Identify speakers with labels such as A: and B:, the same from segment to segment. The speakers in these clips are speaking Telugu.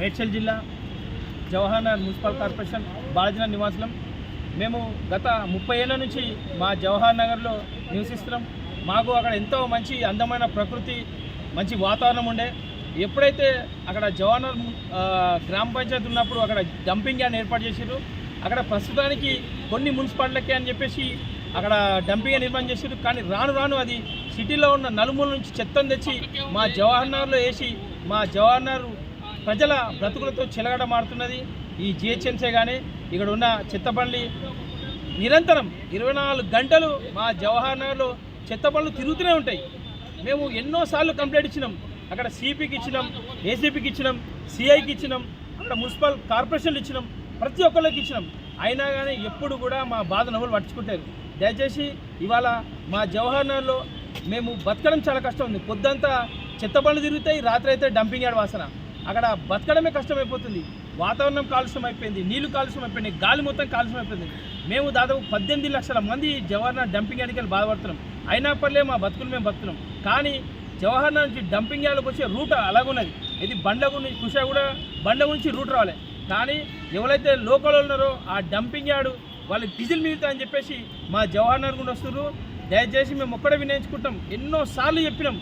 A: మేడ్చల్ జిల్లా జవహర్నగర్ మున్సిపల్ కార్పొరేషన్ బాలజన నివాసులం. మేము గత ముప్పై ఏళ్ళ నుంచి మా జవహర్ నగర్లో నివసిస్తున్నాం. మాకు అక్కడ ఎంతో మంచి అందమైన ప్రకృతి మంచి వాతావరణం ఉండే. ఎప్పుడైతే అక్కడ జవహర్ గ్రామ పంచాయతీ ఉన్నప్పుడు అక్కడ డంపింగ్ యార్డ్ ఏర్పాటు చేసారు అక్కడ ప్రస్తుతానికి కొన్ని మున్సిపాలిటీలకే అని చెప్పేసి అక్కడ డంపింగ్ యార్డ్ నిర్మాణం చేసారు కానీ రాను రాను అది సిటీలో ఉన్న నలుమూల నుంచి చెత్తను తెచ్చి మా జవహర్ నగర్లో వేసి మా జవహర్ నగర్ ప్రజల బ్రతుకులతో చెలగడమాడుతున్నది ఈ జిహెచ్ఎంసీ కానీ ఇక్కడ ఉన్న చెత్త నిరంతరం ఇరవై నాలుగు గంటలు మా జవహర్ నగర్లో చెత్త తిరుగుతూనే ఉంటాయి. మేము ఎన్నోసార్లు కంప్లైంట్ ఇచ్చినాం. అక్కడ సిపికి ఇచ్చినాం ఏసీపీకి ఇచ్చినాం సిఐకి ఇచ్చినాం అక్కడ మున్సిపల్ కార్పొరేషన్లు ఇచ్చినాం ప్రతి ఒక్కరికి ఇచ్చినాం. అయినా కానీ ఎప్పుడు కూడా మా బాధ నవ్వులు పట్టించుకుంటారు. దయచేసి ఇవాళ మా జవహర్ నగర్లో మేము బతకడం చాలా కష్టం ఉంది. పొద్దంతా చెత్త బండ్లు తిరుగుతాయి రాత్రి అయితే డంపింగ్ యార్డ్ వాసన. అక్కడ బతకడమే కష్టమైపోతుంది. వాతావరణం కాలుష్యం అయిపోయింది నీళ్ళు కాలుష్యం అయిపోయింది గాలి మొత్తం కాలుష్యం అయిపోయింది. మేము దాదాపు పద్దెనిమిది లక్షల మంది జవహర్లాల్ డంపింగ్ యార్డ్కి వెళ్ళి బాధపడుతున్నాం. అయినా పర్లే మా బతుకులు మేము బతుకున్నాం కానీ జవహర్లాల్ నుంచి డంపింగ్ యార్డ్కి వచ్చే రూట్ అలాగున్నది. ఇది బండ్ల గురించి కుషా కూడా బండ్ల గురించి రూట్ రావాలి. కానీ ఎవరైతే లోకల్ ఉన్నారో ఆ డంపింగ్ యార్డు వాళ్ళకి డీజిల్ మిగులుతా అని చెప్పేసి మా జవహర్ నగర్ గుండా వస్తున్నారు. దయచేసి మేము ఒక్కడే వినియోగించుకుంటాం. ఎన్నోసార్లు చెప్పినాం.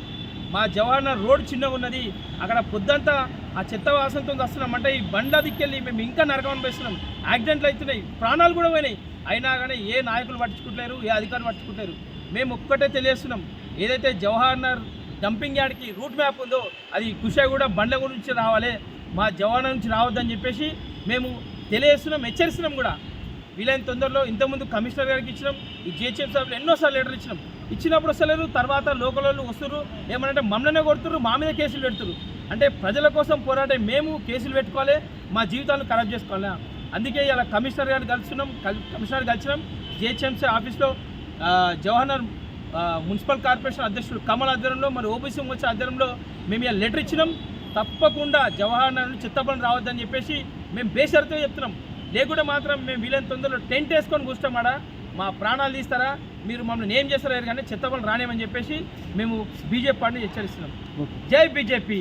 A: మా జవహర్ రోడ్ చిన్నగా ఉన్నది. అక్కడ పొద్దంతా ఆ చెత్త వాసనతో వస్తున్నామంటే ఈ బండ్ల దిక్కెళ్ళి మేము ఇంకా నరకం అనిపిస్తున్నాం యాక్సిడెంట్లు అవుతున్నాయి. ప్రాణాలు కూడా పోయినాయి. అయినా కానీ ఏ నాయకులు పట్టించుకుంటలేరు ఏ అధికారులు పట్టించుకుంటలేరు మేము ఒక్కటే తెలియస్తున్నాం ఏదైతే జవహర్ డంపింగ్ యార్డ్కి రూట్ మ్యాప్ ఉందో అది కుషాగూడ బండ్ల గురించి రావాలి. మా జవహర్ నుంచి రావద్దని చెప్పేసి మేము తెలియజేస్తున్నాం హెచ్చరిస్తున్నాం కూడా. వీలైన తొందరలో ఇంతకుముందు కమిషనర్ గారికి ఇచ్చినాం. ఈ జిహెచ్ఎం సార్లు ఎన్నోసార్లు లెటర్ ఇచ్చినాం. ఇచ్చినప్పుడు వస్తలేరు తర్వాత లోకల్ వాళ్ళు వస్తున్నారు ఏమనంటే మమ్మల్నే కొడుతున్నారు మా మీద కేసులు పెడుతున్నారు అంటే ప్రజల కోసం పోరాడే మేము కేసులు పెట్టుకోవాలి మా జీవితాలను ఖరాబ్ చేసుకోవాలి? అందుకే ఇలా కమిషనర్ గారిని కలుస్తున్నాం కల్- కమిషనర్ కలిసినాం. జిహెచ్ఎంసీ ఆఫీస్లో జవహర్ మున్సిపల్ కార్పొరేషన్ అధ్యక్షుడు కమల్ ఆధ్వర్యంలో మరి ఓబీసీ వచ్చే ఆధ్వర్యంలో మేము ఇలా లెటర్ ఇచ్చినాం. తప్పకుండా జవహర్ నగర్ చిత్తపల్లి రావద్దని చెప్పేసి మేము బేషరతో చెప్తున్నాం. లేకుండా మాత్రం మేము వీలైన తొందరలో టెంట్ వేసుకొని కూర్చోమాడా మా ప్రాణాలు తీస్తారా? మీరు మమ్మల్ని ఏం చేస్తారో కానీ చిత్తపల్లి రానేమని చెప్పేసి మేము బీజేపీ పార్టీని హెచ్చరిస్తున్నాం. జై బీజేపీ.